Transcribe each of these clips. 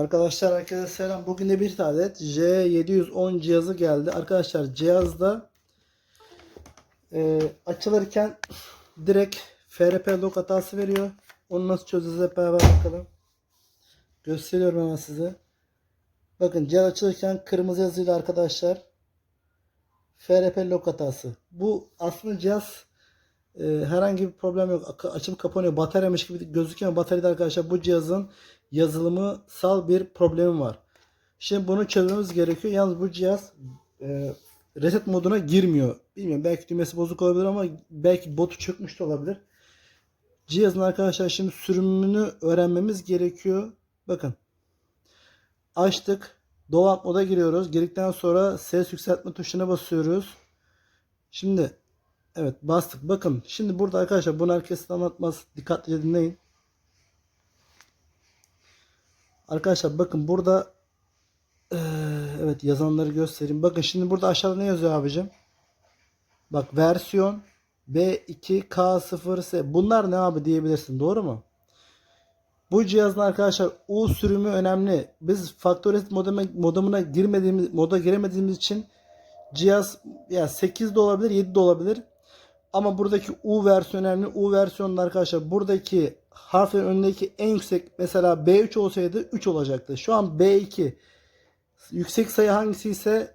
Arkadaşlar herkese selam. Bugün de bir adet J710 cihazı geldi. Arkadaşlar cihazda e, açılırken direkt FRP log hatası veriyor. Onu nasıl çözeceğiz hep beraber bakalım. Gösteriyorum hemen size. Bakın cihaz açılırken kırmızı yazıyla arkadaşlar FRP log hatası. Bu aslında cihaz e, herhangi bir problem yok. Açılıp kapanıyor. Bataryamış gibi gözüküyor. Bataryada arkadaşlar bu cihazın yazılımsal bir problemi var. Şimdi bunu çözmemiz gerekiyor. Yalnız bu cihaz e, reset moduna girmiyor. Bilmiyorum belki düğmesi bozuk olabilir ama belki botu çökmüş de olabilir. Cihazın arkadaşlar şimdi sürümünü öğrenmemiz gerekiyor. Bakın. Açtık. Dolap moda giriyoruz. Girdikten sonra ses yükseltme tuşuna basıyoruz. Şimdi evet bastık. Bakın şimdi burada arkadaşlar bunu herkes anlatmaz. Dikkatli dinleyin. Arkadaşlar bakın burada eee, evet yazanları göstereyim. Bakın şimdi burada aşağıda ne yazıyor abicim? Bak versiyon B2K0S. Bunlar ne abi diyebilirsin. Doğru mu? Bu cihazın arkadaşlar U sürümü önemli. Biz Factorized modeme, modemine girmediğimiz moda giremediğimiz için cihaz ya 8 de olabilir 7 de olabilir. Ama buradaki U versiyonu önemli. U versiyonunda arkadaşlar buradaki harflerin önündeki en yüksek mesela B3 olsaydı 3 olacaktı. Şu an B2. Yüksek sayı hangisi ise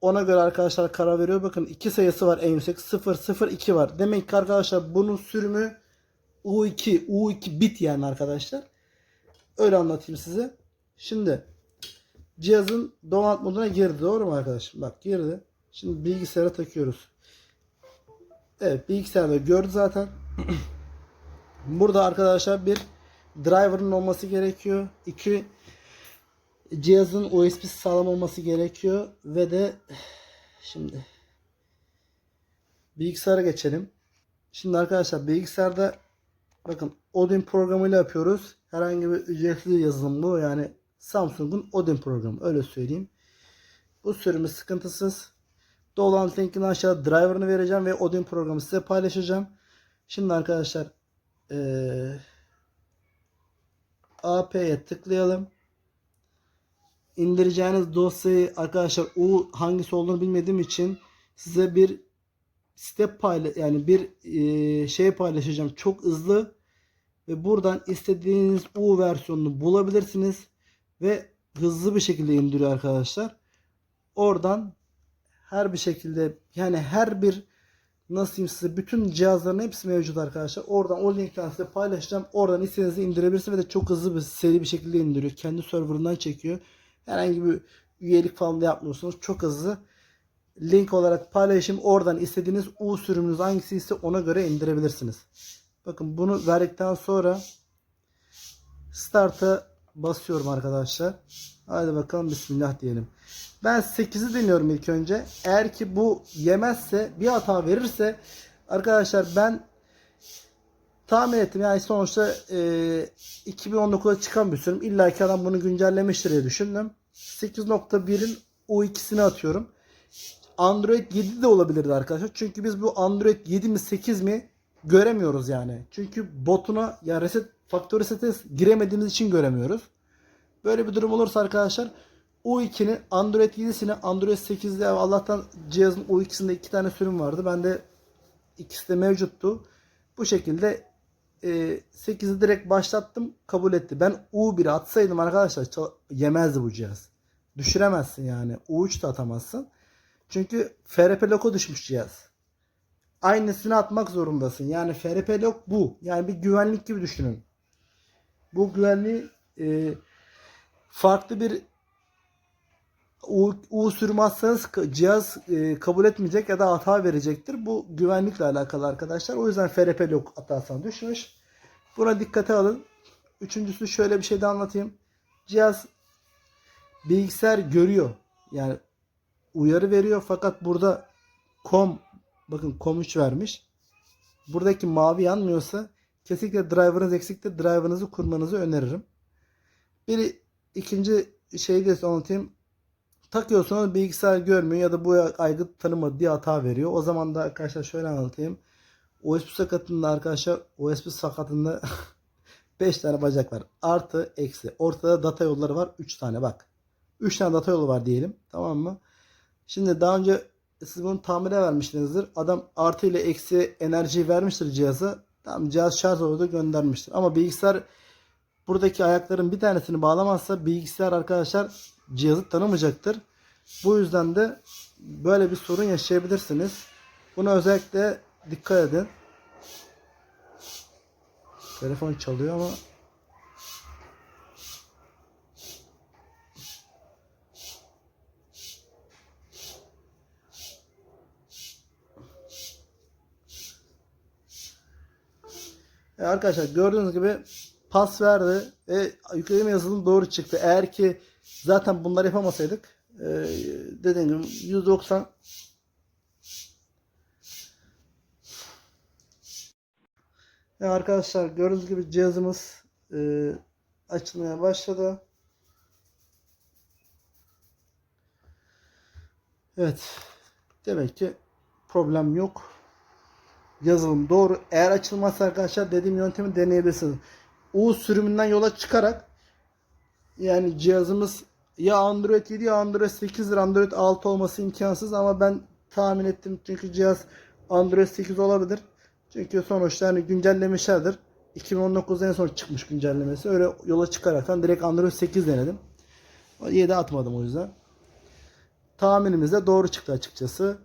ona göre arkadaşlar karar veriyor. Bakın iki sayısı var en yüksek. 0 0 2 var. Demek ki arkadaşlar bunun sürümü U2 U2 bit yani arkadaşlar. Öyle anlatayım size. Şimdi cihazın donat moduna girdi. Doğru mu arkadaşım? Bak girdi. Şimdi bilgisayara takıyoruz. Evet bilgisayarda gördü zaten. Burada arkadaşlar bir driver'ın olması gerekiyor. İki cihazın USB'si sağlam olması gerekiyor ve de şimdi bilgisayara geçelim. Şimdi arkadaşlar bilgisayarda bakın Odin programıyla yapıyoruz. Herhangi bir ücretli yazılım bu. Yani Samsung'un Odin programı öyle söyleyeyim. Bu sürümü sıkıntısız. Dolan linkini aşağıda driver'ını vereceğim ve Odin programı size paylaşacağım. Şimdi arkadaşlar eee AP'ye tıklayalım. İndireceğiniz dosyayı arkadaşlar U hangisi olduğunu bilmediğim için size bir step payla yani bir eee, şey paylaşacağım çok hızlı ve buradan istediğiniz U versiyonunu bulabilirsiniz ve hızlı bir şekilde indiriyor arkadaşlar. Oradan her bir şekilde yani her bir nasıl diyeyim size bütün cihazların hepsi mevcut arkadaşlar. Oradan o linkten size paylaşacağım. Oradan istediğinizi indirebilirsiniz ve de çok hızlı bir seri bir şekilde indiriyor. Kendi serverından çekiyor. Herhangi bir üyelik falan da yapmıyorsunuz. Çok hızlı. Link olarak paylaşayım. Oradan istediğiniz U sürümünüz hangisi ise ona göre indirebilirsiniz. Bakın bunu verdikten sonra Start'a basıyorum arkadaşlar. Hadi bakalım bismillah diyelim. Ben 8'i deniyorum ilk önce. Eğer ki bu yemezse bir hata verirse arkadaşlar ben tahmin ettim yani sonuçta e, 2019'da çıkan bir sürüm. İlla ki adam bunu güncellemiştir diye düşündüm. 8.1'in o ikisini atıyorum. Android 7 de olabilirdi arkadaşlar. Çünkü biz bu Android 7 mi 8 mi göremiyoruz yani. Çünkü botuna ya reset faktör resete giremediğimiz için göremiyoruz. Böyle bir durum olursa arkadaşlar U2'nin Android 7'sini Android 8'de Allah'tan cihazın U2'sinde iki tane sürüm vardı. Bende ikisi de mevcuttu. Bu şekilde e, 8'i direkt başlattım kabul etti. Ben U1'i atsaydım arkadaşlar yemezdi bu cihaz. Düşüremezsin yani. U3 de atamazsın. Çünkü FRP loko düşmüş cihaz. Aynısını atmak zorundasın. Yani FRP lok bu. Yani bir güvenlik gibi düşünün. Bu güvenliği e, farklı bir U, U sürmezseniz cihaz e, kabul etmeyecek ya da hata verecektir. Bu güvenlikle alakalı arkadaşlar. O yüzden FRP lok hatasına düşmüş. Buna dikkate alın. Üçüncüsü şöyle bir şey de anlatayım. Cihaz bilgisayar görüyor. Yani uyarı veriyor fakat burada com bakın 3 vermiş. Buradaki mavi yanmıyorsa kesinlikle driver'ınız eksiktir. Driver'ınızı kurmanızı öneririm. Bir ikinci şeyi de anlatayım. Takıyorsunuz bilgisayar görmüyor ya da bu aygıt tanımadı diye hata veriyor. O zaman da arkadaşlar şöyle anlatayım. USB sakatında arkadaşlar USB sakatında 5 tane bacak var. Artı eksi. Ortada data yolları var. 3 tane bak. 3 tane data yolu var diyelim. Tamam mı? Şimdi daha önce siz bunu tamire vermişsinizdir. Adam artı ile eksi enerjiyi vermiştir cihaza. Tamam cihaz şarj oldu göndermiştir. Ama bilgisayar buradaki ayakların bir tanesini bağlamazsa bilgisayar arkadaşlar cihazı tanımayacaktır. Bu yüzden de böyle bir sorun yaşayabilirsiniz. Buna özellikle dikkat edin. Telefon çalıyor ama E arkadaşlar gördüğünüz gibi pas verdi ve yükleme yazılım doğru çıktı. Eğer ki zaten bunları yapamasaydık e, dediğim gibi 190 e arkadaşlar gördüğünüz gibi cihazımız e, açılmaya başladı. Evet. Demek ki problem yok yazılım doğru. Eğer açılmazsa arkadaşlar dediğim yöntemi deneyebilirsiniz. U sürümünden yola çıkarak yani cihazımız ya Android 7 ya Android 8'dir. Android 6 olması imkansız ama ben tahmin ettim çünkü cihaz Android 8 olabilir. Çünkü sonuçta hani güncellemişlerdir. 2019'da en son çıkmış güncellemesi. Öyle yola çıkaraktan direkt Android 8 denedim. 7 atmadım o yüzden. Tahminimiz de doğru çıktı açıkçası.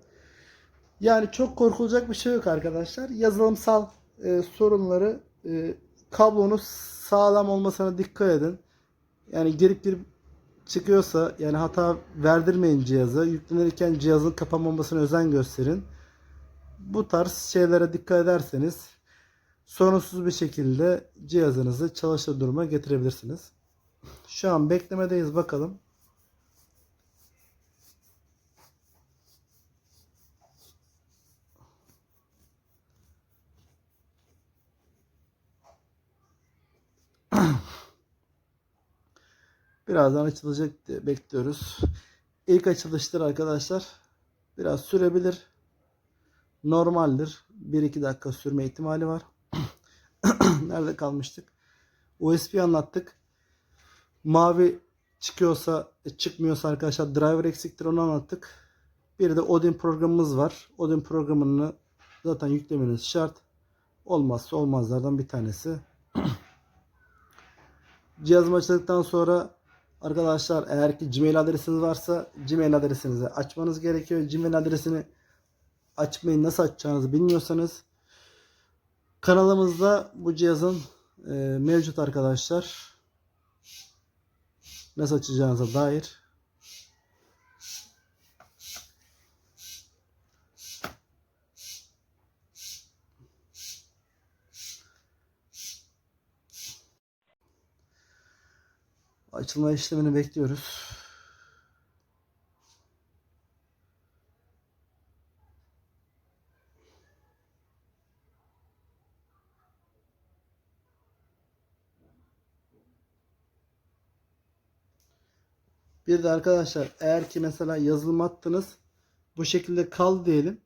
Yani çok korkulacak bir şey yok arkadaşlar. Yazılımsal e, sorunları e, kablonuz sağlam olmasına dikkat edin. Yani girip girip çıkıyorsa yani hata verdirmeyin cihaza. Yüklenirken cihazın kapanmamasına özen gösterin. Bu tarz şeylere dikkat ederseniz sorunsuz bir şekilde cihazınızı çalışır duruma getirebilirsiniz. Şu an beklemedeyiz bakalım. Birazdan açılacak bekliyoruz. İlk açılıştır arkadaşlar. Biraz sürebilir. Normaldir. 1-2 dakika sürme ihtimali var. Nerede kalmıştık? USB anlattık. Mavi çıkıyorsa e, çıkmıyorsa arkadaşlar driver eksiktir onu anlattık. Bir de Odin programımız var. Odin programını zaten yüklemeniz şart. Olmazsa olmazlardan bir tanesi. Cihazım açıldıktan sonra arkadaşlar eğer ki Gmail adresiniz varsa Gmail adresinizi açmanız gerekiyor. Gmail adresini açmayı nasıl açacağınızı bilmiyorsanız kanalımızda bu cihazın e, mevcut arkadaşlar. Nasıl açacağınıza dair açılma işlemini bekliyoruz. Bir de arkadaşlar eğer ki mesela yazılım attınız bu şekilde kal diyelim.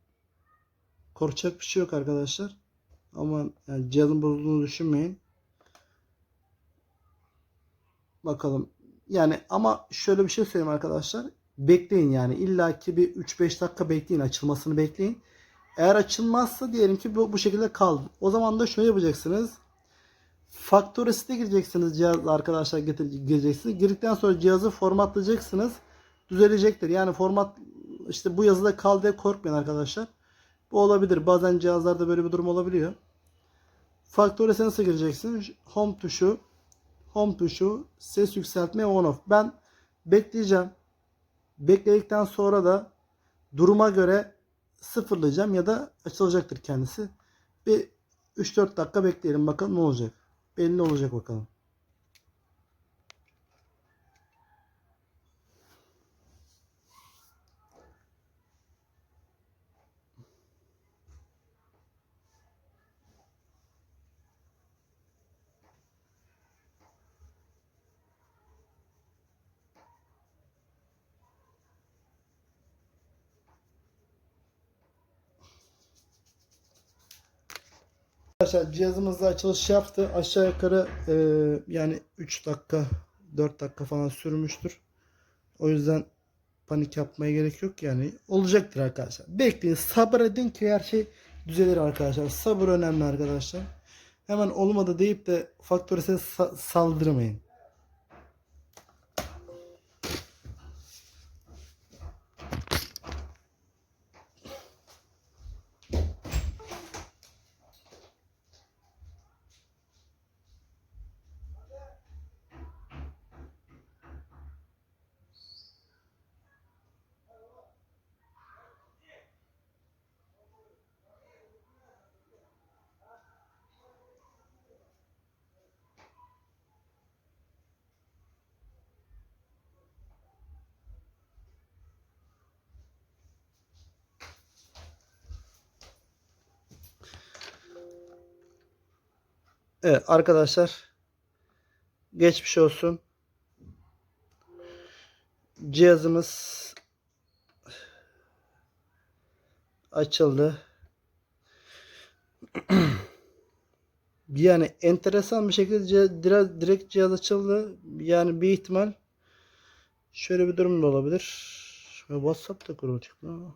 Korkacak bir şey yok arkadaşlar. Ama yani cihazın bozulduğunu düşünmeyin. Bakalım. Yani ama şöyle bir şey söyleyeyim arkadaşlar. Bekleyin yani. İlla ki bir 3-5 dakika bekleyin. Açılmasını bekleyin. Eğer açılmazsa diyelim ki bu, bu şekilde kaldı. O zaman da şunu yapacaksınız. Factory gireceksiniz cihaz arkadaşlar gireceksiniz. Girdikten sonra cihazı formatlayacaksınız. Düzelecektir. Yani format işte bu yazıda kal diye korkmayın arkadaşlar. Bu olabilir. Bazen cihazlarda böyle bir durum olabiliyor. Factory nasıl gireceksiniz? Home tuşu home tuşu, ses yükseltme on off. Ben bekleyeceğim. Bekledikten sonra da duruma göre sıfırlayacağım ya da açılacaktır kendisi. Bir 3-4 dakika bekleyelim bakalım ne olacak. Belli olacak bakalım. Arkadaşlar cihazımızda açılış yaptı. Aşağı yukarı e, yani 3 dakika 4 dakika falan sürmüştür. O yüzden panik yapmaya gerek yok yani. Olacaktır arkadaşlar. Bekleyin sabır edin ki her şey düzelir arkadaşlar. Sabır önemli arkadaşlar. Hemen olmadı deyip de faktöre sa- saldırmayın. Evet arkadaşlar geçmiş olsun. Cihazımız açıldı. Yani enteresan bir şekilde direkt cihaz açıldı. Yani bir ihtimal şöyle bir durum da olabilir. Şöyle WhatsApp'ta ama.